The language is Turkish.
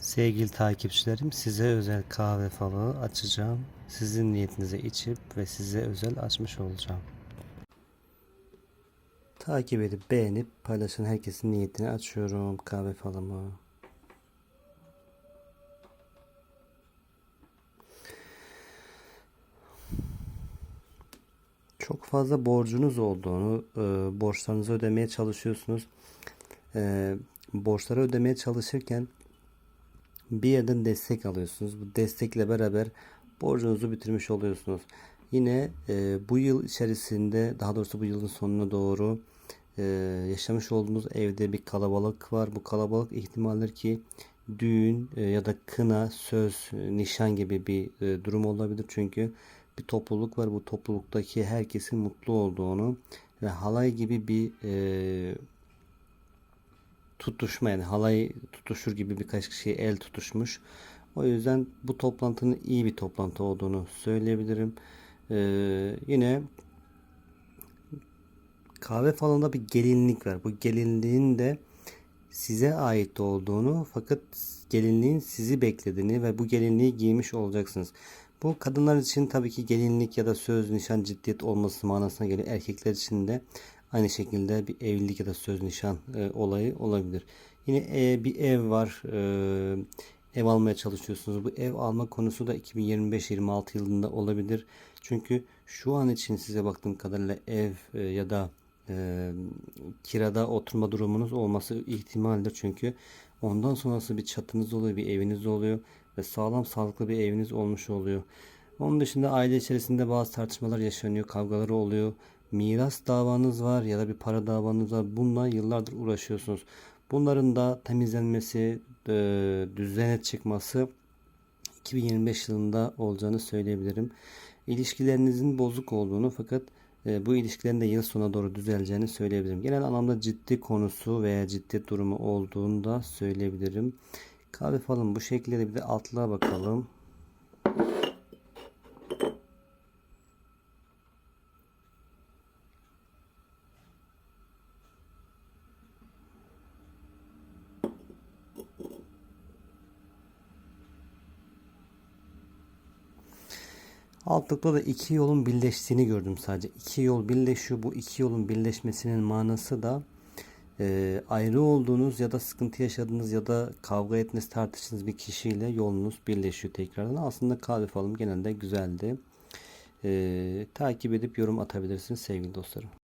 Sevgili takipçilerim size özel kahve falı açacağım. Sizin niyetinize içip ve size özel açmış olacağım. Takip edip beğenip paylaşan herkesin niyetini açıyorum kahve falımı. Çok fazla borcunuz olduğunu, e, borçlarınızı ödemeye çalışıyorsunuz. E, borçları ödemeye çalışırken bir yerden destek alıyorsunuz. Bu destekle beraber borcunuzu bitirmiş oluyorsunuz. Yine e, bu yıl içerisinde daha doğrusu bu yılın sonuna doğru e, yaşamış olduğunuz evde bir kalabalık var. Bu kalabalık ihtimaldir ki düğün e, ya da kına, söz, nişan gibi bir e, durum olabilir. Çünkü bir topluluk var. Bu topluluktaki herkesin mutlu olduğunu ve halay gibi bir e, tutuşma yani halay tutuşur gibi birkaç kişiye el tutuşmuş. O yüzden bu toplantının iyi bir toplantı olduğunu söyleyebilirim. Ee, yine kahve falında bir gelinlik var. Bu gelinliğin de size ait olduğunu fakat gelinliğin sizi beklediğini ve bu gelinliği giymiş olacaksınız. Bu kadınlar için tabii ki gelinlik ya da söz, nişan, ciddiyet olması manasına geliyor. Erkekler için de aynı şekilde bir evlilik ya da söz, nişan e, olayı olabilir. Yine e, bir ev var. E, ev almaya çalışıyorsunuz. Bu ev alma konusu da 2025-26 yılında olabilir. Çünkü şu an için size baktığım kadarıyla ev e, ya da e, kirada oturma durumunuz olması ihtimaldir. Çünkü ondan sonrası bir çatınız oluyor, bir eviniz oluyor ve sağlam sağlıklı bir eviniz olmuş oluyor. Onun dışında aile içerisinde bazı tartışmalar yaşanıyor, kavgaları oluyor. Miras davanız var ya da bir para davanız var. Bununla yıllardır uğraşıyorsunuz. Bunların da temizlenmesi, e, düzene çıkması 2025 yılında olacağını söyleyebilirim. İlişkilerinizin bozuk olduğunu fakat e, bu ilişkilerin de yıl sonuna doğru düzeleceğini söyleyebilirim. Genel anlamda ciddi konusu veya ciddi durumu olduğunu da söyleyebilirim. Kahve falan bu şekilde bir de altlığa bakalım. Altlıkta da iki yolun birleştiğini gördüm sadece. İki yol birleşiyor. Bu iki yolun birleşmesinin manası da e, ayrı olduğunuz ya da sıkıntı yaşadığınız ya da kavga ettiğiniz tartıştığınız bir kişiyle yolunuz birleşiyor tekrardan. Aslında kahve falım genelde güzeldi. E, takip edip yorum atabilirsiniz sevgili dostlarım.